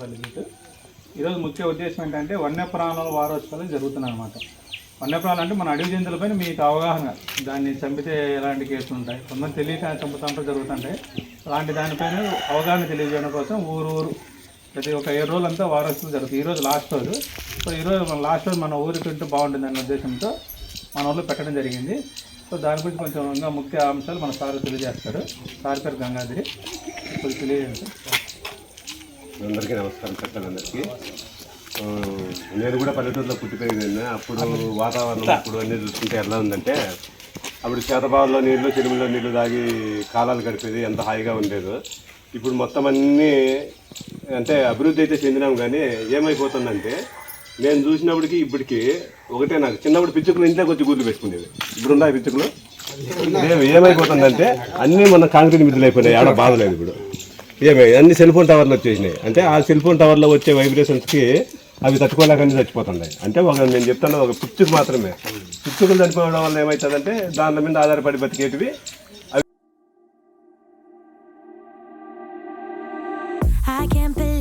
బలిగీట్ ఈరోజు ముఖ్య ఉద్దేశం ఏంటంటే వన్యప్రాణుల వారోత్సవాలు జరుగుతున్నాయి అనమాట వన్యప్రాణులు అంటే మన అడవి జంతువులపైన మీకు అవగాహన దాన్ని చంపితే ఎలాంటి కేసులు ఉంటాయి కొంతమంది తెలియక చంపుతుంటే జరుగుతుంటాయి. అలాంటి దానిపైన అవగాహన తెలియజేయడం కోసం ఊరు ఊరు ప్రతి ఒక్క ఏడు రోజులంతా వారోత్సవాలు జరుగుతాయి. ఈరోజు లాస్ట్ రోజు. సో ఈరోజు మన లాస్ట్ రోజు మన ఊరికి ఉంటే బాగుంటుంది అనే ఉద్దేశంతో మన ఊళ్ళో పెట్టడం జరిగింది. సో దాని గురించి కొంచెం ఇంకా ముఖ్య అంశాలు మన సార్ తెలియజేస్తాడు సార్ పేరు గంగాధరి. కొంచెం తెలియజేస్తారు అందరికీ నమస్కారం పెద్దలందరికీ. ఆ, నేను కూడా పల్లెటూరులో పుట్టి పెరిగింది అప్పుడు వాతావరణం అప్పుడు అన్నీ చూసుకుంటే ఎలా ఉందంటే అప్పుడు చేతబావుల్లో నీళ్ళు చెరువుల్లో నీళ్ళు తాగి కాలాలు గడిపేది ఎంత హాయిగా ఉండేదో. ఇప్పుడు మొత్తం అన్నీ అంటే అభివృద్ధి అయితే చెందినాం కానీ ఏమైపోతుందంటే నేను చూసినప్పటికి ఇప్పటికి ఒకటే నాకు చిన్నప్పుడు పిచ్చుకలు ఇంట్లో వచ్చి గూర్లు పెట్టుకునేది. ఇప్పుడు ఉన్నాయి. పిచ్చుకలు ఏమైపోతుందంటే అన్నీ మన కాంక్రీట్ మిద్దులు అయిపోయినాయి ఆడ బాధ లేదు ఇప్పుడు. ఏమే అన్ని సెల్ ఫోన్ టవర్లు వచ్చేసినాయి. అంటే ఆ సెల్ ఫోన్ టవర్లో వచ్చే వైబ్రేషన్స్కి అవి తట్టుకోలేకనే చచ్చిపోతున్నాయి అంటే ఒక నేను చెప్తాను ఒక పిచ్చుకు మాత్రమే. పిచ్చుకలు చనిపోవడం వల్ల ఏమవుతుందంటే దాని మీద ఆధారపడి బతికేటివి I can't believe